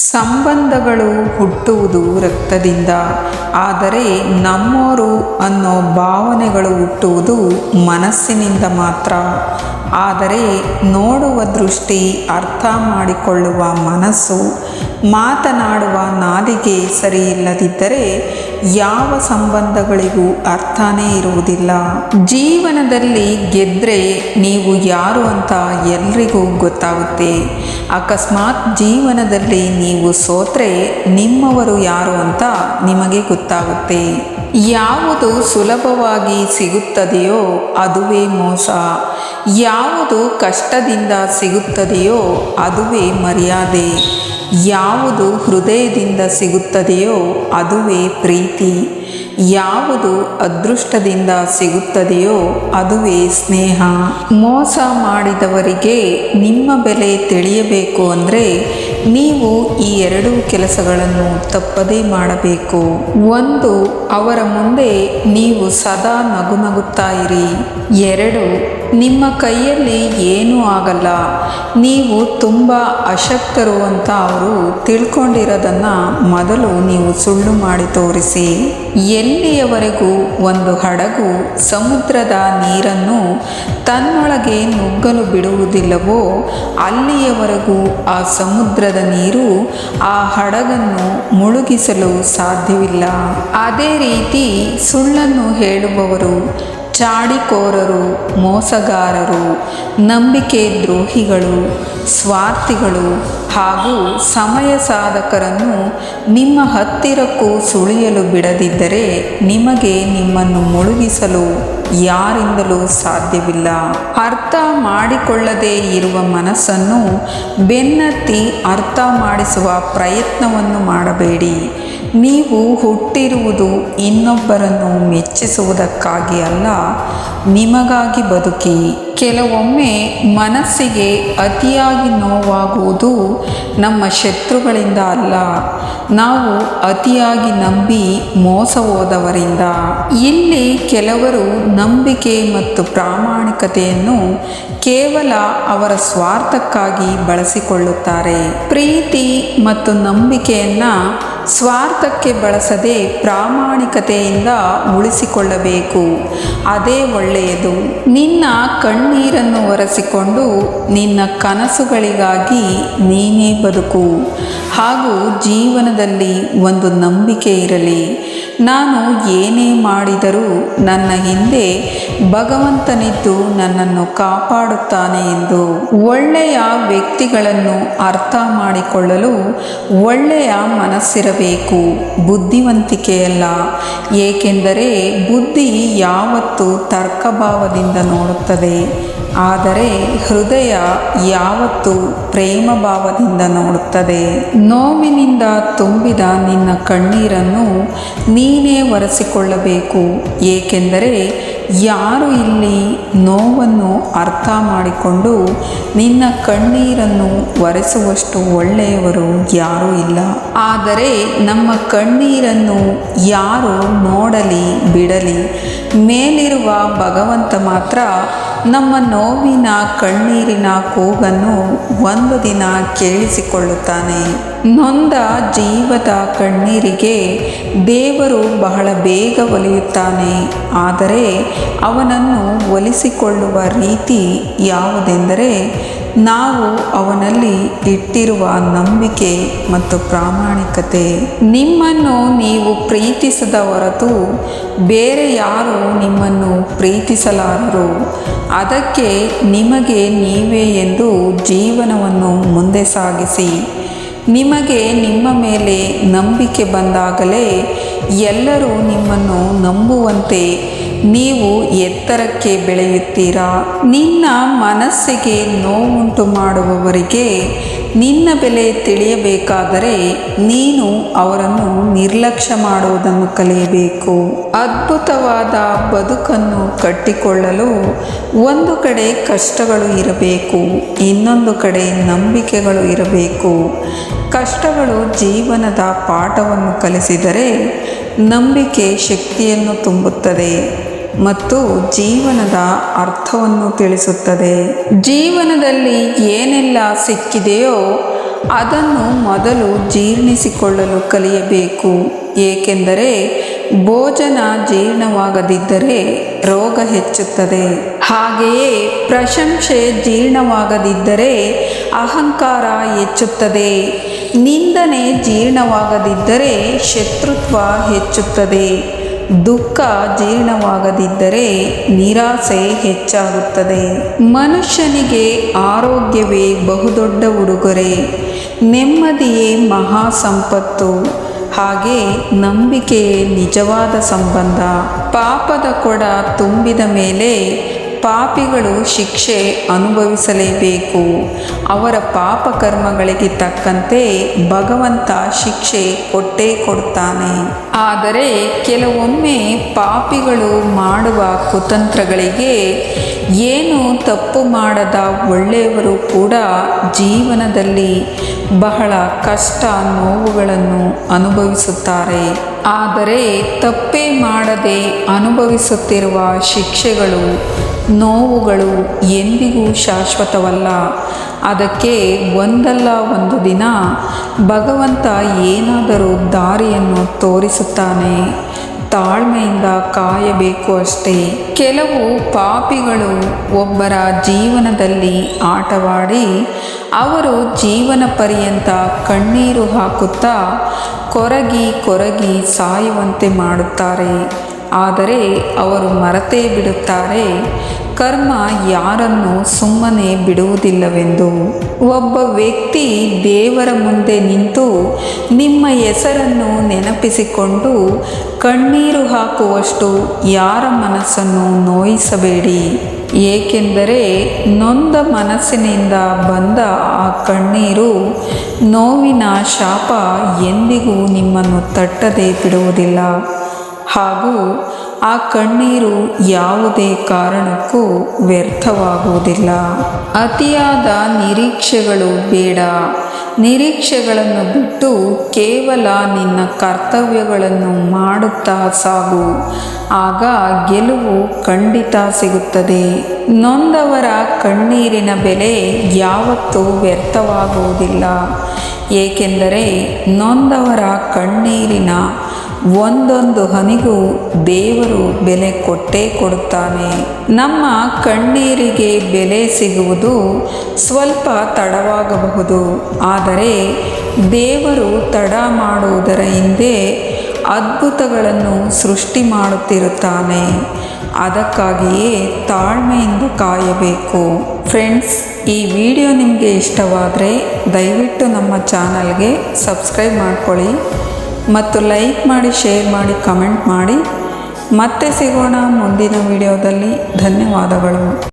ಸಂಬಂಧಗಳು ಹುಟ್ಟುವುದು ರಕ್ತದಿಂದ. ಆದರೆ ನಮ್ಮೋರು ಅನ್ನೋ ಭಾವನೆಗಳು ಹುಟ್ಟುವುದು ಮನಸ್ಸಿನಿಂದ ಮಾತ್ರ. ಆದರೆ ನೋಡುವ ದೃಷ್ಟಿ, ಅರ್ಥ ಮಾಡಿಕೊಳ್ಳುವ ಮನಸ್ಸು, ಮಾತನಾಡುವ ನಾಲಿಗೆ ಸರಿಯಿಲ್ಲದಿದ್ದರೆ ಯಾವ ಸಂಬಂಧಗಳಿಗೂ ಅರ್ಥನೇ ಇರುವುದಿಲ್ಲ. ಜೀವನದಲ್ಲಿ ಗೆದ್ರೆ ನೀವು ಯಾರು ಅಂತ ಎಲ್ರಿಗೂ ಗೊತ್ತಾಗುತ್ತೆ. ಅಕಸ್ಮಾತ್ ಜೀವನದಲ್ಲಿ ನೀವು ಸೋತ್ರೆ ನಿಮ್ಮವರು ಯಾರು ಅಂತ ನಿಮಗೆ ಗೊತ್ತಾಗುತ್ತೆ. ಯಾವುದು ಸುಲಭವಾಗಿ ಸಿಗುತ್ತದೆಯೋ ಅದುವೇ ಮೋಸ. ಯಾವುದು ಕಷ್ಟದಿಂದ ಸಿಗುತ್ತದೆಯೋ ಅದುವೇ ಮರ್ಯಾದೆ. ಯಾವುದು ಹೃದಯದಿಂದ ಸಿಗುತ್ತದೆಯೋ ಅದುವೇ ಪ್ರೀತಿ. ಯಾವುದು ಅದೃಷ್ಟದಿಂದ ಸಿಗುತ್ತದೆಯೋ ಅದುವೇ ಸ್ನೇಹ. ಮೋಸ ಮಾಡಿದವರಿಗೆ ನಿಮ್ಮ ಬೆಲೆ ತಿಳಿಯಬೇಕು ಅಂದರೆ ನೀವು ಈ ಎರಡೂ ಕೆಲಸಗಳನ್ನು ತಪ್ಪದೇ ಮಾಡಬೇಕು. ಒಂದು, ಅವರ ಮುಂದೆ ನೀವು ಸದಾ ನಗು ನಗುತ್ತಾ ಇರಿ. ಎರಡು, ನಿಮ್ಮ ಕೈಯಲ್ಲಿ ಏನೂ ಆಗಲ್ಲ. ನೀವು ತುಂಬ ಅಶಕ್ತರು ಅಂತ ಅವರು ತಿಳ್ಕೊಂಡಿರೋದನ್ನು ಮೊದಲು ನೀವು ಸುಳ್ಳು ಮಾಡಿ ತೋರಿಸಿ. ಎಲ್ಲಿಯವರೆಗೂ ಒಂದು ಹಡಗು ಸಮುದ್ರದ ನೀರನ್ನು ತನ್ನೊಳಗೆ ನುಗ್ಗಲು ಬಿಡುವುದಿಲ್ಲವೋ, ಅಲ್ಲಿಯವರೆಗೂ ಆ ಸಮುದ್ರದ ನೀರು ಆ ಹಡಗನ್ನು ಮುಳುಗಿಸಲು ಸಾಧ್ಯವಿಲ್ಲ. ಅದೇ ರೀತಿ ಸುಳ್ಳನ್ನು ಹೇಳುವವರು ಚಾಡಿಕೋರರು ಮೋಸಗಾರರು ನಂಬಿಕೆ ದ್ರೋಹಿಗಳು ಸ್ವಾರ್ಥಿಗಳು ಹಾಗೂ ಸಮಯ ಸಾಧಕರನ್ನು ನಿಮ್ಮ ಹತ್ತಿರಕ್ಕೂ ಸುಳಿಯಲು ಬಿಡದಿದ್ದರೆ ನಿಮಗೆ ನಿಮ್ಮನ್ನು ಮುಳುಗಿಸಲು ಯಾರಿಂದಲೂ ಸಾಧ್ಯವಿಲ್ಲ. ಅರ್ಥ ಮಾಡಿಕೊಳ್ಳದೇ ಇರುವ ಮನಸ್ಸನ್ನು ಬೆನ್ನತ್ತಿ ಅರ್ಥ ಮಾಡಿಸುವ ಪ್ರಯತ್ನವನ್ನು ಮಾಡಬೇಡಿ. ನೀವು ಹುಟ್ಟಿರುವುದು ಇನ್ನೊಬ್ಬರನ್ನು ಮೆಚ್ಚಿಸುವುದಕ್ಕಾಗಿ ಅಲ್ಲ, ನಿಮಗಾಗಿ ಬದುಕಿ. ಕೆಲವೊಮ್ಮೆ ಮನಸ್ಸಿಗೆ ಅತಿಯಾಗಿ ನೋವಾಗುವುದು ನಮ್ಮ ಶತ್ರುಗಳಿಂದ ಅಲ್ಲ, ನಾವು ಅತಿಯಾಗಿ ನಂಬಿ ಮೋಸ ಹೋದವರಿಂದ ಇಲ್ಲಿ ಕೆಲವರು ನಂಬಿಕೆ ಮತ್ತು ಪ್ರಾಮಾಣಿಕತೆಯನ್ನು ಕೇವಲ ಅವರ ಸ್ವಾರ್ಥಕ್ಕಾಗಿ ಬಳಸಿಕೊಳ್ಳುತ್ತಾರೆ. ಪ್ರೀತಿ ಮತ್ತು ನಂಬಿಕೆಯನ್ನು ಸ್ವಾರ್ಥಕ್ಕೆ ಬಳಸದೆ ಪ್ರಾಮಾಣಿಕತೆಯಿಂದ ಉಳಿಸಿಕೊಳ್ಳಬೇಕು. ಅದೇ ಒಳ್ಳೆಯದು. ನಿನ್ನ ಕಣ್ಣೀರನ್ನು ಒರೆಸಿಕೊಂಡು ನಿನ್ನ ಕನಸುಗಳಿಗಾಗಿ ನೀನೇ ಬದುಕು. ಹಾಗೂ ಜೀವನದಲ್ಲಿ ಒಂದು ನಂಬಿಕೆ ಇರಲಿ. ನಾನು ಏನೇ ಮಾಡಿದರೂ ನನ್ನ ಹಿಂದೆ ಭಗವಂತನಿದ್ದು ನನ್ನನ್ನು ಕಾಪಾಡುತ್ತಾನೆ ಎಂದು ಒಳ್ಳೆಯ ವ್ಯಕ್ತಿಗಳನ್ನು ಅರ್ಥ ಮಾಡಿಕೊಳ್ಳಲು ಒಳ್ಳೆಯ ಮನಸ್ಸಿರಬೇಕು. ಬುದ್ಧಿವಂತಿಕೆಯಲ್ಲ. ಏಕೆಂದರೆ ಬುದ್ಧಿ ಯಾವತ್ತೂ ತರ್ಕಭಾವದಿಂದ ನೋಡುತ್ತದೆ. ಆದರೆ ಹೃದಯ ಯಾವತ್ತೂ ಪ್ರೇಮ ಭಾವದಿಂದ ನೋಡುತ್ತದೆ. ನೋವಿನಿಂದ ತುಂಬಿದ ನಿನ್ನ ಕಣ್ಣೀರನ್ನು ನೀನೇ ಒರೆಸಿಕೊಳ್ಳಬೇಕು. ಏಕೆಂದರೆ ಯಾರು ಇಲ್ಲಿ ನೋವನ್ನು ಅರ್ಥ ಮಾಡಿಕೊಂಡು ನಿನ್ನ ಕಣ್ಣೀರನ್ನು ಒರೆಸುವಷ್ಟು ಒಳ್ಳೆಯವರು ಯಾರೂ ಇಲ್ಲ. ಆದರೆ ನಮ್ಮ ಕಣ್ಣೀರನ್ನು ಯಾರು ನೋಡಲಿ, ಬಿಡಲಿ? ಮೇಲಿರುವ ಭಗವಂತ ಮಾತ್ರ ನಮ್ಮ ನೋವಿನ ಕಣ್ಣೀರಿನ ಕೂಗನ್ನು ಒಂದು ದಿನ ಕೇಳಿಸಿಕೊಳ್ಳುತ್ತಾನೆ. ನೊಂದ ಜೀವದ ಕಣ್ಣೀರಿಗೆ ದೇವರು ಬಹಳ ಬೇಗ ಒಲಿಯುತ್ತಾನೆ. ಆದರೆ ಅವನನ್ನು ಒಲಿಸಿಕೊಳ್ಳುವ ರೀತಿ ಯಾವುದೆಂದರೆ ನಾವು ಅವನಲ್ಲಿ ಇಟ್ಟಿರುವ ನಂಬಿಕೆ ಮತ್ತು ಪ್ರಾಮಾಣಿಕತೆ. ನಿಮ್ಮನ್ನು ನೀವು ಪ್ರೀತಿಸದ ಹೊರತು ಬೇರೆ ಯಾರು ನಿಮ್ಮನ್ನು ಪ್ರೀತಿಸಲಾರರು. ಅದಕ್ಕೆ ನಿಮಗೆ ನೀವೇ ಎಂದು ಜೀವನವನ್ನು ಮುಂದೆ ಸಾಗಿಸಿ. ನಿಮಗೆ ನಿಮ್ಮ ಮೇಲೆ ನಂಬಿಕೆ ಬಂದಾಗಲೇ ಎಲ್ಲರೂ ನಿಮ್ಮನ್ನು ನಂಬುವಂತೆ ನೀವು ಎತ್ತರಕ್ಕೆ ಬೆಳೆಯುತ್ತೀರಾ? ನಿನ್ನ ಮನಸ್ಸಿಗೆ ನೋವುಂಟು ಮಾಡುವವರಿಗೆ ನಿನ್ನ ಬೆಲೆ ತಿಳಿಯಬೇಕಾದರೆ ನೀನು ಅವರನ್ನು ನಿರ್ಲಕ್ಷ್ಯ ಮಾಡುವುದನ್ನು ಕಲಿಯಬೇಕು. ಅದ್ಭುತವಾದ ಬದುಕನ್ನು ಕಟ್ಟಿಕೊಳ್ಳಲು ಒಂದು ಕಡೆ ಕಷ್ಟಗಳು ಇರಬೇಕು, ಇನ್ನೊಂದು ಕಡೆ ನಂಬಿಕೆಗಳು ಇರಬೇಕು. ಕಷ್ಟಗಳು ಜೀವನದ ಪಾಠವನ್ನು ಕಲಿಸಿದರೆ ನಂಬಿಕೆ ಶಕ್ತಿಯನ್ನು ತುಂಬುತ್ತದೆ. ಮತ್ತು ಜೀವನದ ಅರ್ಥವನ್ನು ತಿಳಿಸುತ್ತದೆ. ಜೀವನದಲ್ಲಿ ಏನೆಲ್ಲ ಸಿಕ್ಕಿದೆಯೋ ಅದನ್ನು ಮೊದಲು ಜೀರ್ಣಿಸಿಕೊಳ್ಳಲು ಕಲಿಯಬೇಕು. ಏಕೆಂದರೆ ಭೋಜನ ಜೀರ್ಣವಾಗದಿದ್ದರೆ ರೋಗ ಹೆಚ್ಚುತ್ತದೆ. ಹಾಗೆಯೇ ಪ್ರಶಂಸೆ ಜೀರ್ಣವಾಗದಿದ್ದರೆ ಅಹಂಕಾರ ಹೆಚ್ಚುತ್ತದೆ. ನಿಂದನೆ ಜೀರ್ಣವಾಗದಿದ್ದರೆ ಶತ್ರುತ್ವ ಹೆಚ್ಚುತ್ತದೆ. ದುಃಖ ಜೀರ್ಣವಾಗದಿದ್ದರೆ ನಿರಾಸೆ ಹೆಚ್ಚಾಗುತ್ತದೆ. ಮನುಷ್ಯನಿಗೆ ಆರೋಗ್ಯವೇ ಬಹುದೊಡ್ಡ ಉಡುಗೊರೆ. ನೆಮ್ಮದಿಯೇ ಮಹಾ ಸಂಪತ್ತು ಹಾಗೆ ನಂಬಿಕೆಯೇ ನಿಜವಾದ ಸಂಬಂಧ. ಪಾಪದ ಕೊಡ ತುಂಬಿದ ಮೇಲೆ ಪಾಪಿಗಳು ಶಿಕ್ಷೆ ಅನುಭವಿಸಲೇಬೇಕು. ಅವರ ಪಾಪ ಕರ್ಮಗಳಿಗೆ ತಕ್ಕಂತೆ ಭಗವಂತ ಶಿಕ್ಷೆ ಕೊಟ್ಟೇ ಕೊಡ್ತಾನೆ. ಆದರೆ ಕೆಲವೊಮ್ಮೆ ಪಾಪಿಗಳು ಮಾಡುವ ಕುತಂತ್ರಗಳಿಗೆ ಏನು ತಪ್ಪು ಮಾಡದ ಒಳ್ಳೆಯವರು ಕೂಡ ಜೀವನದಲ್ಲಿ ಬಹಳ ಕಷ್ಟ ನೋವುಗಳನ್ನು ಅನುಭವಿಸುತ್ತಾರೆ. ಆದರೆ ತಪ್ಪೇ ಮಾಡದೆ ಅನುಭವಿಸುತ್ತಿರುವ ಶಿಕ್ಷೆಗಳು ನೋವುಗಳು ಎಂದಿಗೂ ಶಾಶ್ವತವಲ್ಲ. ಅದಕ್ಕೆ ಒಂದಲ್ಲ ಒಂದು ದಿನ ಭಗವಂತ ಏನಾದರೂ ದಾರಿಯನ್ನು ತೋರಿಸುತ್ತಾನೆ. ತಾಳ್ಮೆಯಿಂದ ಕಾಯಬೇಕು ಅಷ್ಟೇ. ಕೆಲವು ಪಾಪಿಗಳು ಒಬ್ಬರ ಜೀವನದಲ್ಲಿ ಆಟವಾಡಿ, ಅವರು ಜೀವನ ಪರ್ಯಂತ ಕಣ್ಣೀರು ಹಾಕುತ್ತಾ ಕೊರಗಿ ಕೊರಗಿ ಸಾಯುವಂತೆ ಮಾಡುತ್ತಾರೆ. ಆದರೆ ಅವರು ಮರತೇ ಬಿಡುತ್ತಾರೆ. ಕರ್ಮ ಯಾರನ್ನು ಸುಮ್ಮನೆ ಬಿಡುವುದಿಲ್ಲವೆಂದು. ಒಬ್ಬ ವ್ಯಕ್ತಿ ದೇವರ ಮುಂದೆ ನಿಂತು ನಿಮ್ಮ ಹೆಸರನ್ನು ನೆನಪಿಸಿಕೊಂಡು ಕಣ್ಣೀರು ಹಾಕುವಷ್ಟು ಯಾರ ಮನಸ್ಸನ್ನು ನೋಯಿಸಬೇಡಿ. ಏಕೆಂದರೆ ನೊಂದ ಮನಸ್ಸಿನಿಂದ ಬಂದ ಆ ಕಣ್ಣೀರು ನೋವಿನ ಶಾಪ ಎಂದಿಗೂ ನಿಮ್ಮನ್ನು ತಟ್ಟದೆ ಬಿಡುವುದಿಲ್ಲ. ಹಾಗೂ ಆ ಕಣ್ಣೀರು ಯಾವುದೇ ಕಾರಣಕ್ಕೂ ವ್ಯರ್ಥವಾಗುವುದಿಲ್ಲ. ಅತಿಯಾದ ನಿರೀಕ್ಷೆಗಳು ಬೇಡ. ನಿರೀಕ್ಷೆಗಳನ್ನು ಬಿಟ್ಟು ಕೇವಲ ನಿನ್ನ ಕರ್ತವ್ಯಗಳನ್ನು ಮಾಡುತ್ತಾ ಸಾಗು. ಆಗ ಗೆಲುವು ಖಂಡಿತ ಸಿಗುತ್ತದೆ. ನೊಂದವರ ಕಣ್ಣೀರಿನ ಬೆಲೆ ಯಾವತ್ತೂ ವ್ಯರ್ಥವಾಗುವುದಿಲ್ಲ. ಏಕೆಂದರೆ ನೊಂದವರ ಕಣ್ಣೀರಿನ ಒಂದೊಂದು ಹನಿಗೂ ದೇವರು ಬೆಲೆ ಕೊಟ್ಟೇ ಕೊಡುತ್ತಾನೆ. ನಮ್ಮ ಕಣ್ಣೀರಿಗೆ ಬೆಲೆ ಸಿಗುವುದು ಸ್ವಲ್ಪ ತಡವಾಗಬಹುದು. ಆದರೆ ದೇವರು ತಡ ಮಾಡುವುದರ ಹಿಂದೆ ಅದ್ಭುತಗಳನ್ನು ಸೃಷ್ಟಿ ಮಾಡುತ್ತಿರುತ್ತಾನೆ. ಅದಕ್ಕಾಗಿಯೇ ತಾಳ್ಮೆಯಿಂದ ಕಾಯಬೇಕು. ಫ್ರೆಂಡ್ಸ್, ಈ ವಿಡಿಯೋ ನಿಮಗೆ ಇಷ್ಟವಾದರೆ ದಯವಿಟ್ಟು ನಮ್ಮ ಚಾನಲ್ಗೆ ಸಬ್ಸ್ಕ್ರೈಬ್ ಮಾಡ್ಕೊಳ್ಳಿ. ಮತ್ತು ಲೈಕ್ ಮಾಡಿ ಶೇರ್ ಮಾಡಿ ಕಮೆಂಟ್ ಮಾಡಿ. ಮತ್ತೆ ಸಿಗೋಣ ಮುಂದಿನ ವಿಡಿಯೋದಲ್ಲಿ. ಧನ್ಯವಾದಗಳು.